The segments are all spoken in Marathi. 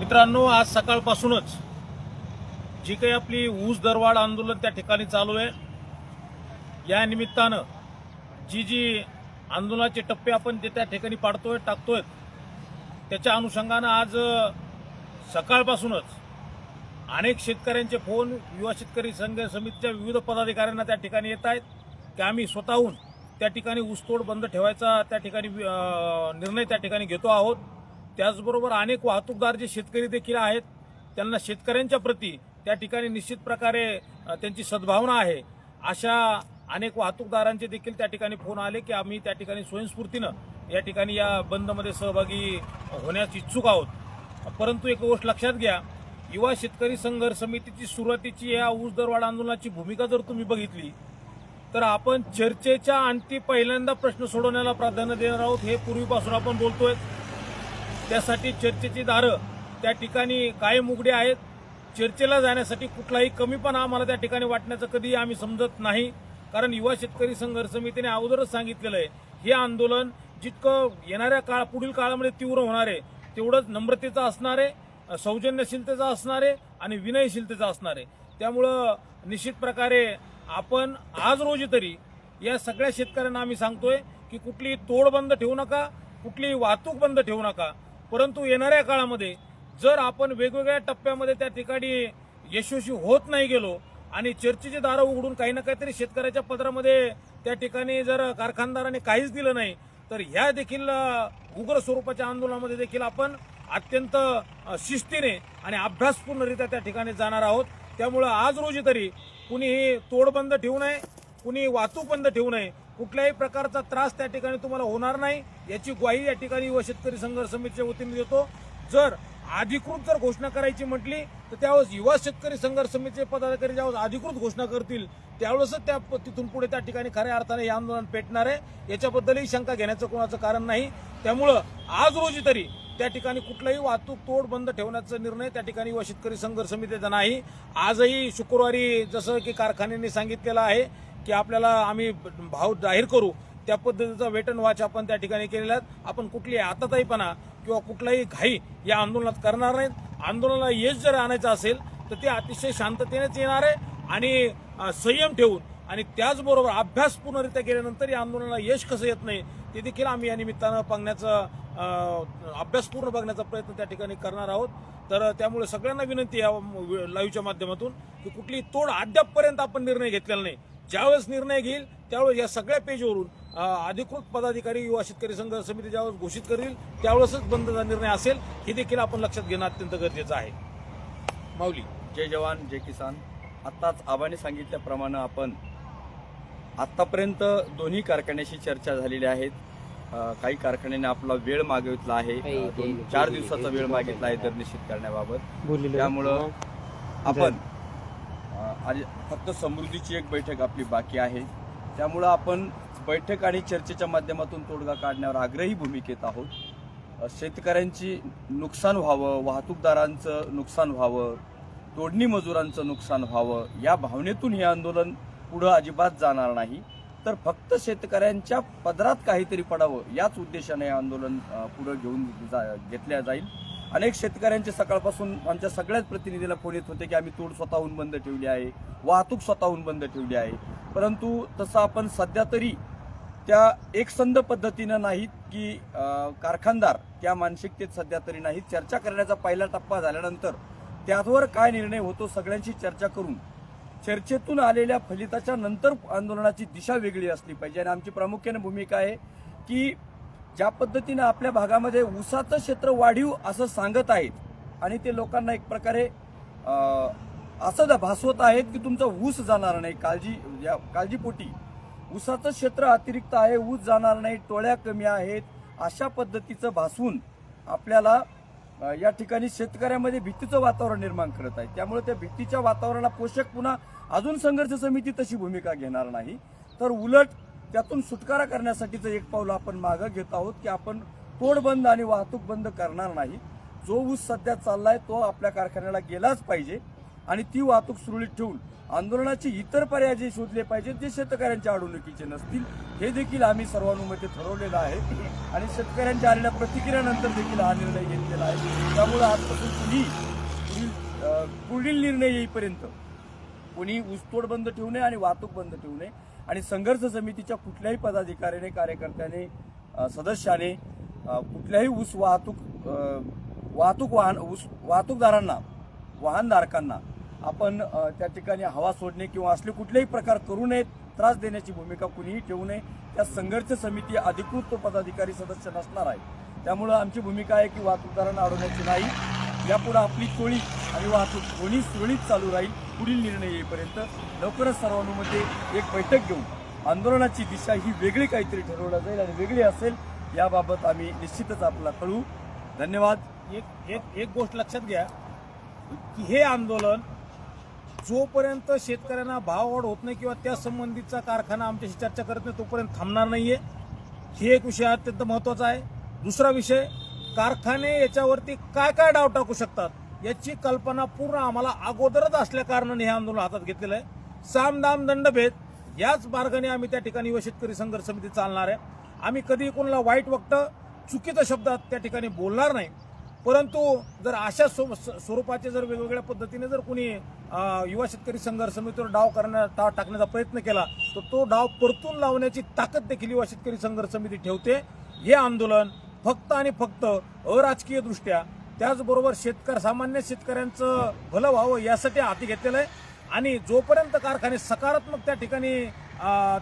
मित्रांनो आज सकाळपासूनच जी काही आपली ऊस दरवाढ आंदोलन त्या ठिकाणी चालू आहे. या निमित्तानं जी जी आंदोलनाचे टप्पे आपण जे त्या ठिकाणी पाडतोय टाकतोय त्याच्या अनुषंगानं आज सकाळपासूनच अनेक शेतकऱ्यांचे फोन युवा शेतकरी संघ समितीच्या विविध पदाधिकाऱ्यांना त्या ठिकाणी येत आहेत की आम्ही स्वतःहून त्या ठिकाणी ऊसतोड बंद ठेवायचा त्या ठिकाणी निर्णय त्या ठिकाणी घेतो आहोत. त्याचबरोबर अनेक वाहतूकदार जे शेतकरी देखील आहेत त्यांना शेतकऱ्यांच्या प्रती त्या ठिकाणी निश्चित प्रकारे त्यांची सद्भावना आहे. अशा अनेक वाहतूकदारांचे देखील त्या ठिकाणी फोन आले की आम्ही त्या ठिकाणी स्वयंस्फूर्तीनं या ठिकाणी या बंदमध्ये सहभागी होण्यास इच्छुक आहोत. परंतु एक गोष्ट लक्षात घ्या युवा शेतकरी संघर्ष समितीची सुरुवातीची या ऊस दरवाढ आंदोलनाची भूमिका जर तुम्ही बघितली तर आपण चर्चेच्या अंती पहिल्यांदा प्रश्न सोडवण्याला प्राधान्य देणार आहोत हे पूर्वीपासून आपण बोलतोय. त्यासाठी चर्चेची दारं त्या ठिकाणी कायम उघडे आहेत. चर्चेला जाण्यासाठी कुठलाही कमीपणा आम्हाला त्या ठिकाणी वाटण्याचं कधी आम्ही समजत नाही. कारण युवा शेतकरी संघर्ष समितीने अगोदरच सांगितलेलं आहे हे आंदोलन जितकं येणाऱ्या काळ पुढील काळामध्ये तीव्र होणार आहे तेवढंच नम्रतेचं असणार आहे सौजन्यशीलतेचं असणार आहे आणि विनयशीलतेचं असणार आहे. त्यामुळं निश्चित प्रकारे आपण आज रोजी तरी या सगळ्या शेतकऱ्यांना आम्ही सांगतोय की कुठलीही तोड बंद ठेवू नका कुठलीही वाहतूक बंद ठेवू नका. परंतु येणाऱ्या काळामध्ये जर आपण वेगवेगळ्या टप्प्यामध्ये त्या ठिकाणी यशस्वी होत नाही गेलो आणि चर्चेची दारं उघडून काही ना काहीतरी शेतकऱ्याच्या पदरामध्ये त्या ठिकाणी जर कारखानदाराने काहीच दिलं नाही तर ह्या देखील उग्र स्वरूपाच्या आंदोलनामध्ये देखील आपण अत्यंत शिस्तीने आणि अभ्यासपूर्णरित्या त्या ठिकाणी जाणार आहोत. त्यामुळं आज रोजी तरी कुणीही तोडबंद ठेवू नये. कुणी वाहतूक बंद ठेवू नये. कुठल्याही प्रकारचा त्रास त्या ठिकाणी तुम्हाला होणार नाही. याची ग्वाही या ठिकाणी युवा शेतकरी संघर्ष समितीच्या वतीने देतो. जर अधिकृत जर घोषणा करायची म्हटली तर त्यावेळेस युवा शेतकरी संघर्ष समितीचे पदाधिकारी ज्यावेळेस अधिकृत घोषणा करतील त्यावेळेसच त्या तिथून पुढे त्या ठिकाणी खऱ्या अर्थाने हे आंदोलन पेटणार आहे. याच्याबद्दलही शंका घेण्याचं कोणाचं कारण नाही. त्यामुळं आज रोजी तरी त्या ठिकाणी कुठलाही वाहतूक तोड बंद ठेवण्याचा निर्णय त्या ठिकाणी युवा शेतकरी संघर्ष समितीचा नाही. आजही शुक्रवारी जसं की कारखान्यांनी सांगितलेलं आहे की आपल्याला आम्ही भाव जाहीर करू. त्या पद्धतीचा वेट अँड वॉच आपण त्या ठिकाणी केलेला आहे. आपण कुठली आताताईपणा किंवा कुठलाही घाई या आंदोलनात करणार नाहीत. आंदोलनाला यश जर आणायचं असेल तर ते अतिशय शांततेनेच येणार आहे आणि संयम ठेवून आणि त्याचबरोबर अभ्यास पूर्णरित्या केल्यानंतर या आंदोलनाला यश कसं येत नाही ते देखील आम्ही या निमित्तानं बघण्याचा अभ्यास पूर्ण बघण्याचा प्रयत्न त्या ठिकाणी करणार आहोत. तर त्यामुळे सगळ्यांना विनंती आहे या लाईव्हच्या माध्यमातून की कुठली तोड अद्यापपर्यंत आपण निर्णय घेतलेला नाही. ज्यावेळेस निर्णय घेईल त्यावेळेस या सगळ्या पेजवरून अधिकृत पदाधिकारी युवा शेतकरी संघर्ष समिती ज्यावेळेस घोषित करील त्यावेळेसच बंदचा निर्णय असेल हे देखील आपण लक्षात घेणं अत्यंत गरजेचं आहे. माऊली. जय जवान जय किसान. आत्ताच आबाने सांगितल्याप्रमाणे आपण आत्तापर्यंत दोन्ही कारखान्याशी चर्चा झालेली आहेत. काही कारखान्याने आपला वेळ मागितला आहे. दोन चार दिवसाचा वेळ मागितला आहे दर निश्चित करण्याबाबत. त्यामुळं आपण आज फक्त समृद्धीची एक बैठक आपली बाकी आहे. त्यामुळं आपण बैठक आणि चर्चेच्या माध्यमातून तोडगा काढण्यावर आग्रही भूमिकेत आहोत. शेतकऱ्यांची नुकसान व्हावं वाहतूकदारांचं नुकसान व्हावं तोडणी मजुरांचं नुकसान व्हावं या भावनेतून हे आंदोलन पुढं अजिबात जाणार नाही. तर फक्त शेतकऱ्यांच्या पदरात काहीतरी पडावं याच उद्देशाने हे आंदोलन पुढं घेऊन जा घेतल्या जाईल. अनेक शेतकऱ्यांचे सकाळपासून आमच्या सगळ्याच प्रतिनिधीला फोन येत होते की आम्ही तोड स्वतःहून बंद ठेवली आहे वाहतूक स्वतःहून बंद ठेवली आहे. परंतु तसं आपण सध्या तरी त्या एकसंध पद्धतीनं नाहीत की कारखानदार त्या मानसिकतेत सध्या तरी नाहीत. चर्चा करण्याचा पहिला टप्पा झाल्यानंतर त्यावर काय निर्णय होतो सगळ्यांशी चर्चा करून चर्चेतून आलेल्या फलिताच्या नंतर आंदोलनाची दिशा वेगळी असली पाहिजे. आणि आमची प्रामुख्याने भूमिका आहे की ज्या पद्धतीनं आपल्या भागामध्ये ऊसाचं क्षेत्र वाढीव असं सांगत आहेत आणि ते लोकांना एक प्रकारे असं भासवत आहेत की तुमचा ऊस जाणार नाही काळजी या काळजीपोटी. ऊसाचं क्षेत्र अतिरिक्त आहे ऊस जाणार नाही टोळ्या कमी आहेत अशा पद्धतीचं भासून आपल्याला या ठिकाणी शेतकऱ्यामध्ये भीतीचं वातावरण निर्माण करत आहे. त्यामुळे त्या भीतीच्या वातावरणाला पोषक पुन्हा अजून संघर्ष समिती तशी भूमिका घेणार नाही. तर उलट त्यातून सुटकारा करण्यासाठीचं एक पाऊल आपण मागं घेत आहोत की आपण तोड बंद आणि वाहतूक बंद करणार नाही. जो ऊस सध्या चाललाय तो आपल्या कारखान्याला गेलाच पाहिजे आणि ती वाहतूक सुरळीत ठेवून आंदोलनाचे इतर पर्याय जे शोधले पाहिजेत जे शेतकऱ्यांच्या अडवणुकीचे नसतील हे देखील आम्ही सर्वानुमते ठरवलेलं आहे. आणि शेतकऱ्यांच्या आलेल्या प्रतिक्रियानंतर देखील हा निर्णय घेतलेला आहे. त्यामुळे आजपासून कुणी पुढील निर्णय येईपर्यंत कोणी ऊसतोड बंद ठेवू नये आणि वाहतूक बंद ठेवू नये आणि संघर्ष समितीच्या कुठल्याही पदाधिकाऱ्याने कार्यकर्त्याने सदस्याने कुठल्याही ऊस वाहतूक वाहतूक वाहन ऊस वाहतूकदारांना वाहनधारकांना आपण त्या ठिकाणी हवा सोडणे किंवा असले कुठलेही प्रकार करू नयेत त्रास देण्याची भूमिका कुणीही ठेवू नये. त्या संघर्ष समिती अधिकृत पदाधिकारी सदस्य नसणार आहे. त्यामुळं आमची भूमिका आहे की वाहतूकदारांना अडवण्याची नाही. यापुढे आपली टोळी आणि वाहतूक कोणी सुरळीत चालू राहील. पुढील निर्णय येईपर्यंत लवकरच सर्वांमध्ये एक बैठक घेऊन आंदोलनाची दिशा ही वेगळी काहीतरी ठरवलं जाईल आणि वेगळी असेल याबाबत आम्ही निश्चितच आपला कळू. धन्यवाद. एक एक एक गोष्ट लक्षात घ्या की हे आंदोलन जोपर्यंत शेतकऱ्यांना भाव वाढ होत नाही किंवा त्या संबंधीचा कारखाना आमच्याशी चर्चा करत नाही तोपर्यंत थांबणार नाहीये. हे एक विषय अत्यंत महत्त्वाचा आहे. दुसरा विषय कारखाने याच्यावरती काय काय डाव टाकू शकतात याची कल्पना पूर्ण आम्हाला अगोदरच असल्या कारणाने हे आंदोलन हातात घेतलेलं आहे. साम दाम दंडभेद याच मार्गाने आम्ही त्या ठिकाणी युवा शेतकरी संघर्ष समिती चालणार आहे. आम्ही कधी कोणाला वाईट वक्तं चुकीच्या शब्दात त्या ठिकाणी बोलणार नाही. परंतु जर अशा स्व- स- स्वरूपाचे जर वेगवेगळ्या पद्धतीने जर कोणी युवा शेतकरी संघर्ष समितीवर डाव करण्या डाव टाकण्याचा प्रयत्न केला तर तो डाव परतून लावण्याची ताकद देखील युवा शेतकरी संघर्ष समिती ठेवते. हे आंदोलन फक्त आणि फक्त अराजकीय दृष्ट्या त्याचबरोबर शेतकर सामान्य शेतकऱ्यांचं भलं व्हावं यासाठी हाती घेतलेलं आहे आणि जोपर्यंत कारखाने सकारात्मक त्या ठिकाणी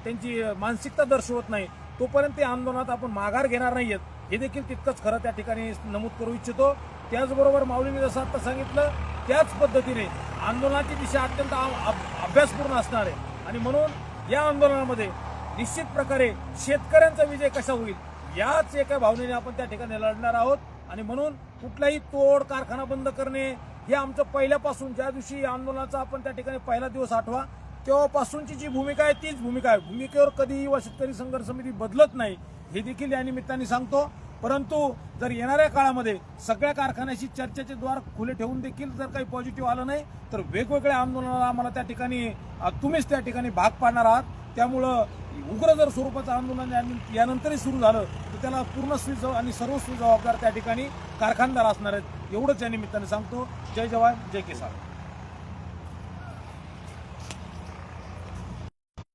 त्यांची मानसिकता दर्शवत नाही तोपर्यंत ते आंदोलनात आपण माघार घेणार नाही आहेत हे देखील तितकंच खरं त्या ठिकाणी नमूद करू इच्छितो. त्याचबरोबर माऊलीने जसं आता सांगितलं त्याच पद्धतीने आंदोलनाची दिशा अत्यंत अभ- अभ्यासपूर्ण असणार आहे. आणि म्हणून या आंदोलनामध्ये निश्चित प्रकारे शेतकऱ्यांचा विजय कसा होईल याच एका भावनेने आपण त्या ठिकाणी लढणार आहोत. आणि म्हणून कुठलाही तोड कारखाना बंद करणे हे आमचं पहिल्यापासून ज्या दिवशी आंदोलनाचा आपण त्या ठिकाणी पहिला दिवस आठवा तेव्हापासूनची जी भूमिका आहे तीच भूमिका आहे. भूमिकेवर कधीही व शेतकरी संघर्ष समिती बदलत नाही हे देखील या निमित्ताने सांगतो. परंतु जर येणाऱ्या काळामध्ये सगळ्या कारखान्याशी चर्चेचे द्वार खुले ठेवून देखील जर काही पॉझिटिव्ह आलं नाही तर वेगवेगळ्या आंदोलनाला आम्हाला त्या ठिकाणी तुम्हीच त्या ठिकाणी भाग पाडणार आहात. त्यामुळं उग्र जर स्वरूपाचं आंदोलन यानंतरही सुरू झालं तर त्याला पूर्ण जव- आणि सर्वस्वी जबाबदार त्या ठिकाणी कारखानदार असणार आहेत. एवढंच या निमित्ताने सांगतो. जय जवान जय किसान.